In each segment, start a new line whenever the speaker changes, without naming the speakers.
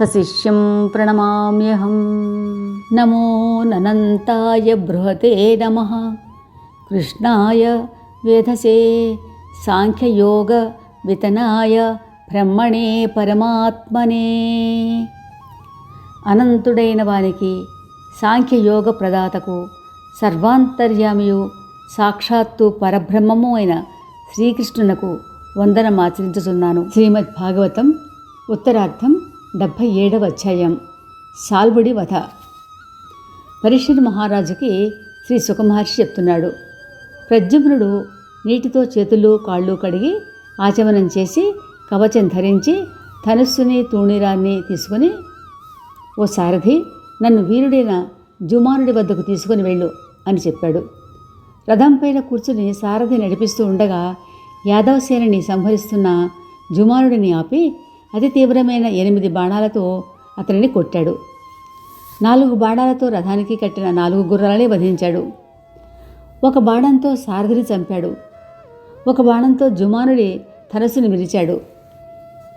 సశిష్యం ప్రణమామ్యహం. నమో ననంతాయ బృహతే నమ. కృష్ణాయ వేధసే. సాంఖ్యయోగ వితనాయ బ్రహ్మణే పరమాత్మనే. అనంతుడైన వానికి సాంఖ్యయోగ ప్రదాతకు సర్వాంతర్యామియు సాక్షాత్తు పరబ్రహ్మము అయిన శ్రీకృష్ణునకు వందనం ఆచరించుచున్నాను. శ్రీమద్ భాగవతం ఉత్తరార్థం డెబ్భై ఏడవ అధ్యాయం. సాల్వుడి వధ. పరీక్షణ్ మహారాజుకి శ్రీ సుఖమహర్షి చెప్తున్నాడు. ప్రద్యుమ్నుడు నీటితో చేతులు కాళ్ళు కడిగి ఆచమనం చేసి కవచం ధరించి ధనుస్సుని తూణీరాన్ని తీసుకుని ఓ సారథి నన్ను వీరుడైన జుమానుడి వద్దకు తీసుకుని వెళ్ళు అని చెప్పాడు. రథంపైన కూర్చుని సారథి నడిపిస్తూ ఉండగా యాదవసేనని సంహరిస్తున్న జుమానుడిని ఆపి అతి తీవ్రమైన ఎనిమిది బాణాలతో అతనిని కొట్టాడు. నాలుగు బాణాలతో రథానికి కట్టిన నాలుగు గుర్రాలనే వధించాడు. ఒక బాణంతో సారథిని చంపాడు. ఒక బాణంతో జుమానుడి ధనస్సును విరిచాడు.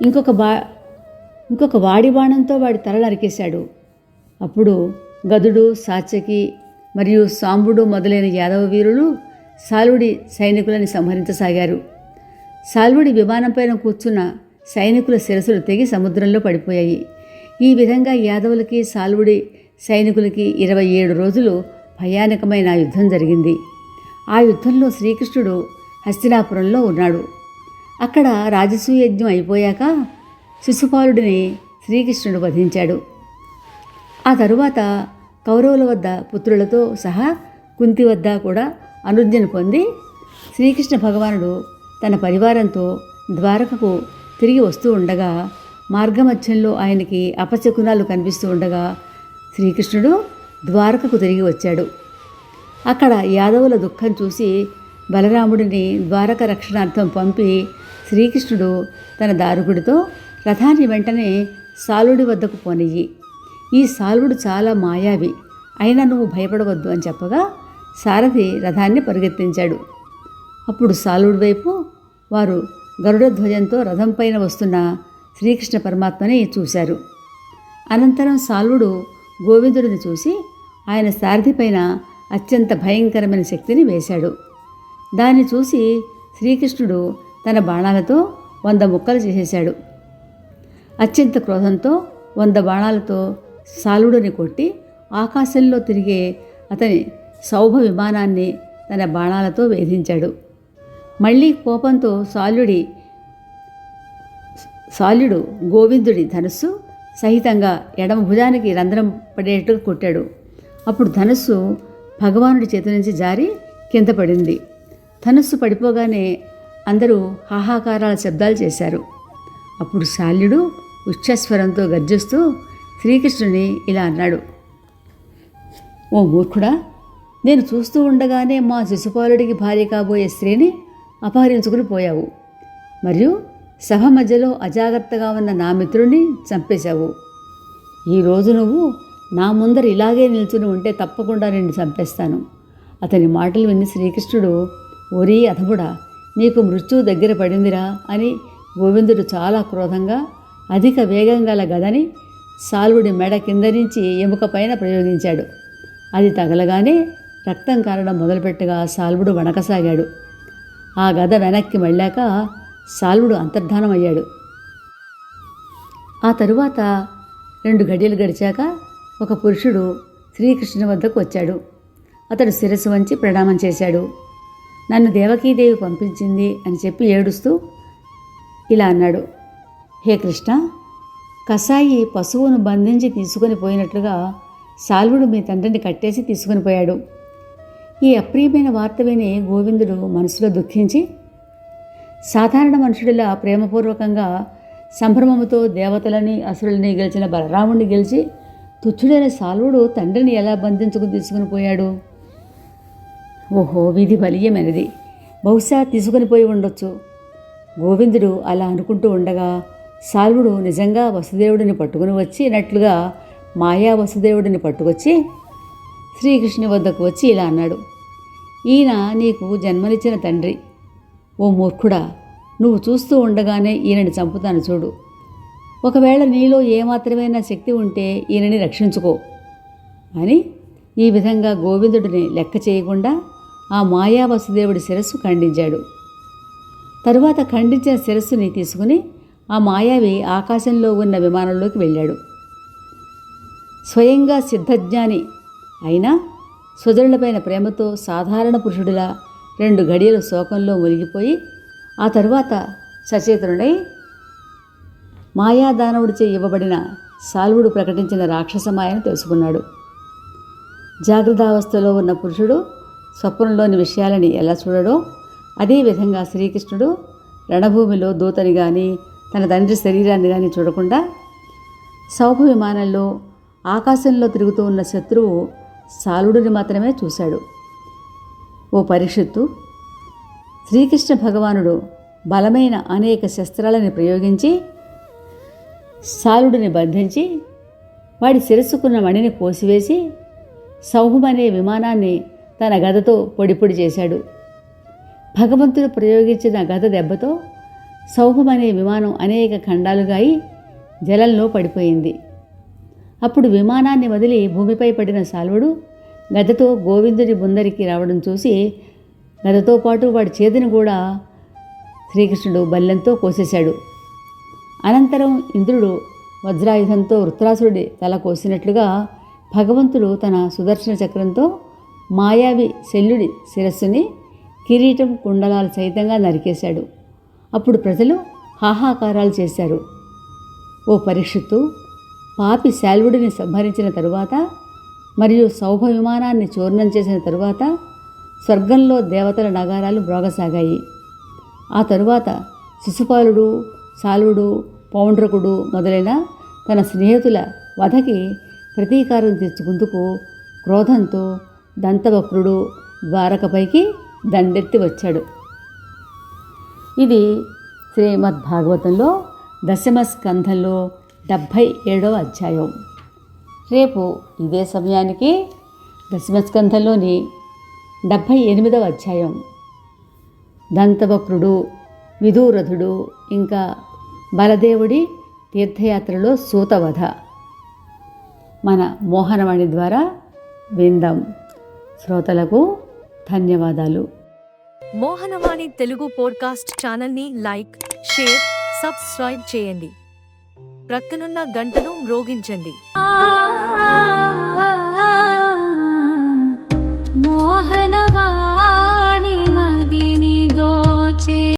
ఇంకొక బా ఇంకొక వాడి బాణంతో వాడి తల నరికేశాడు. అప్పుడు గదుడు సాచకి మరియు సాంబుడు మొదలైన యాదవ వీరులు సాల్వుడి సైనికులని సంహరించసాగారు. సాల్వుడి విమానంపైన కూర్చున్న సైనికుల శిరసులు తెగి సముద్రంలో పడిపోయాయి. ఈ విధంగా యాదవులకి సాల్వుడి సైనికులకి ఇరవై ఏడు రోజులు భయానకమైన యుద్ధం జరిగింది. ఆ యుద్ధంలో శ్రీకృష్ణుడు హస్తినాపురంలో ఉన్నాడు. అక్కడ రాజసూయజ్ఞం అయిపోయాక శిశుపాలుడిని శ్రీకృష్ణుడు వధించాడు. ఆ తరువాత కౌరవుల వద్ద పుత్రులతో సహా కుంతి వద్ద కూడా అనుజ్ఞను పొంది శ్రీకృష్ణ భగవానుడు తన పరివారంతో ద్వారకకు తిరిగి వస్తూ ఉండగా మార్గమధ్యంలో ఆయనకి అపశకునాలు కనిపిస్తూ ఉండగా శ్రీకృష్ణుడు ద్వారకకు తిరిగి వచ్చాడు. అక్కడ యాదవుల దుఃఖం చూసి బలరాముడిని ద్వారక రక్షణార్థం పంపి శ్రీకృష్ణుడు తన దారుకుడితో రథాన్ని వెంటనే సాలుడి వద్దకు పోనియ్యి. ఈ సాలుడు చాలా మాయావి అయినా నువ్వు భయపడవద్దు అని చెప్పగా సారథి రథాన్ని పరిగెత్తించాడు. అప్పుడు సాలుడి వైపు వారు గరుడ ధ్వజంతో రథం పైన వస్తున్న శ్రీకృష్ణ పరమాత్మని చూశారు. అనంతరం సాల్వుడు గోవిందుడిని చూసి ఆయన సారథి పైన అత్యంత భయంకరమైన శక్తిని వేశాడు. దాన్ని చూసి శ్రీకృష్ణుడు తన బాణాలతో వంద ముక్కలు చేసేశాడు. అత్యంత క్రోధంతో వంద బాణాలతో సాలుడిని కొట్టి ఆకాశంలో తిరిగే అతని సౌభ విమానాన్ని తన బాణాలతో వేధించాడు. మళ్ళీ కోపంతో శాల్యుడి సాల్యుడు గోవిందుడి ధనుస్సు సహితంగా ఎడమ భుజానికి రంధ్రం పడేట్టుగా కొట్టాడు. అప్పుడు ధనుస్సు భగవానుడి చేతి నుంచి జారి కింద పడింది. ధనుస్సు పడిపోగానే అందరూ హాహాకారాల శబ్దాలు చేశారు. అప్పుడు శాల్యుడు ఉచ్చస్వరంతో గర్జిస్తూ శ్రీకృష్ణుని ఇలా అన్నాడు. ఓ మూర్ఖుడా నేను చూస్తూ ఉండగానే మా శిశుపాలుడికి భార్య కాబోయే స్త్రీని అపహరించుకుని పోయావు. మరియు సభ మధ్యలో అజాగ్రత్తగా ఉన్న నా మిత్రుడిని చంపేశావు. ఈరోజు నువ్వు నా ముందర ఇలాగే నిల్చుని ఉంటే తప్పకుండా నిన్ను చంపేస్తాను. అతని మాటలు విని శ్రీకృష్ణుడు ఒరీ అధముడా నీకు మృత్యువు దగ్గర పడిందిరా అని గోవిందుడు చాలా క్రోధంగా అధిక వేగం గల గదని సాల్వుడి మెడ కింద నుంచి ఎముక పైన ప్రయోగించాడు. అది తగలగానే రక్తం కారడం మొదలుపెట్టగా సాల్వుడు వణకసాగాడు. ఆ గద వెనక్కి మళ్ళాక సాల్వుడు అంతర్ధానమయ్యాడు ఆ తరువాత రెండు గడియలు గడిచాక ఒక పురుషుడు శ్రీకృష్ణుని వద్దకు వచ్చాడు. అతడు శిరస్సు వంచి ప్రణామం చేశాడు. నన్ను దేవకీదేవి పంపించింది అని చెప్పి ఏడుస్తూ ఇలా అన్నాడు. హే కృష్ణ కసాయి పశువును బంధించి తీసుకొని పోయినట్లుగా సాల్వుడు మీ తండ్రిని కట్టేసి తీసుకొని పోయాడు. ఈ అప్రియమైన వార్త విని గోవిందుడు మనసులో దుఃఖించి సాధారణ మనుషుడిలా ప్రేమపూర్వకంగా సంభ్రమముతో దేవతలని అసురులని గెలిచిన బలరాముడిని గెలిచి తుచ్చుడైన సాల్వుడు తండ్రిని ఎలా బంధించుకుని తీసుకుని పోయాడు? ఓహో విధి బలీయమైనది. బహుశా తీసుకుని పోయి ఉండొచ్చు. గోవిందుడు అలా అనుకుంటూ ఉండగా సాల్వుడు నిజంగా వసుదేవుడిని పట్టుకుని వచ్చినట్లుగా మాయా వసుదేవుడిని పట్టుకొచ్చి శ్రీకృష్ణుని వద్దకు వచ్చి ఇలా అన్నాడు ఈయన నీకు జన్మనిచ్చిన తండ్రి. ఓ మూర్ఖుడా నువ్వు చూస్తూ ఉండగానే ఈయనని చంపుతాను చూడు. ఒకవేళ నీలో ఏమాత్రమైనా శక్తి ఉంటే ఈయనని రక్షించుకో. అని ఈ విధంగా గోవిందుడిని లెక్క చేయకుండా ఆ మాయా వసుదేవుడి శిరస్సు ఖండించాడు. తరువాత ఖండించిన శిరస్సుని తీసుకుని ఆ మాయావి ఆకాశంలో ఉన్న విమానంలోకి వెళ్ళాడు. స్వయంగా సిద్ధజ్ఞాని అయినా సుజనులపైన ప్రేమతో సాధారణ పురుషుడిలా రెండు గడియలు శోకంలో మునిగిపోయి ఆ తరువాత సచేతనుడై మాయాదానవుడిచే ఇవ్వబడిన సాల్వుడు ప్రకటించిన రాక్షసమాయను తెలుసుకున్నాడు. జాగ్రత్తావస్థలో ఉన్న పురుషుడు స్వప్నంలోని విషయాలని ఎలా చూడడో అదేవిధంగా శ్రీకృష్ణుడు రణభూమిలో దూతని కానీ తన తండ్రి శరీరాన్ని కానీ చూడకుండా సౌభ విమానంలో ఆకాశంలో తిరుగుతూ ఉన్న శత్రువు సాలుడిని మాత్రమే చూశాడు. ఓ పరీక్షిత్తు శ్రీకృష్ణ భగవానుడు బలమైన అనేక శస్త్రాలను ప్రయోగించి సాలుడిని బంధించి వాడి శిరస్సుకున్న మణిని కోసివేసి సౌహమనే విమానాన్ని తన గదతో పొడిపొడి చేశాడు. భగవంతుడు ప్రయోగించిన గద దెబ్బతో సౌహం అనే విమానం అనేక ఖండాలుగా అయి జలంలో పడిపోయింది. అప్పుడు విమానాన్ని వదిలి భూమిపై పడిన సాల్వుడు గదతో గోవిందుడి ముందరికి రావడం చూసి గదతో పాటు వాడి చేతిని కూడా శ్రీకృష్ణుడు బల్లెంతో కోసేశాడు. అనంతరం ఇంద్రుడు వజ్రాయుధంతో వృత్రాసురుడి తల కోసినట్లుగా భగవంతుడు తన సుదర్శన చక్రంతో మాయావి శల్యుడి శిరస్సుని కిరీటం కుండలాలు సైతంగా నరికేశాడు. అప్పుడు ప్రజలు హాహాకారాలు చేశారు. ఓ పరీక్షిత్తు పాపి శాల్వుడిని సంహరించిన తరువాత మరియు సౌభ విమానాన్ని చూర్ణం చేసిన తరువాత స్వర్గంలో దేవతల నగారాలు మ్రోగసాగాయి. ఆ తరువాత శిశుపాలుడు సాలుడు పౌండ్రకుడు మొదలైన తన స్నేహితుల వధకి ప్రతీకారం తెచ్చుకుందుకు క్రోధంతో దంతవక్రుడు ద్వారకపైకి దండెత్తి వచ్చాడు. ఇది శ్రీమద్ భాగవతంలో దశమ స్కంధంలో డెబ్భై ఏడవ అధ్యాయం. రేపు ఇదే సమయానికి దశమ స్కంధంలోని డెబ్భై ఎనిమిదవ అధ్యాయం. దంతవక్రుడు విదూరథుడు ఇంకా బలదేవుడి తీర్థయాత్రలో సూతవధ. మన మోహనవాణి ద్వారా విందాం. శ్రోతలకు ధన్యవాదాలు.
మోహనవాణి తెలుగు పోడ్కాస్ట్ ఛానల్ని లైక్ షేర్ సబ్స్క్రైబ్ చేయండి. ప్రక్కనున్న గంటను మ్రోగించండి.
మోహనవాణి మదిని దోచే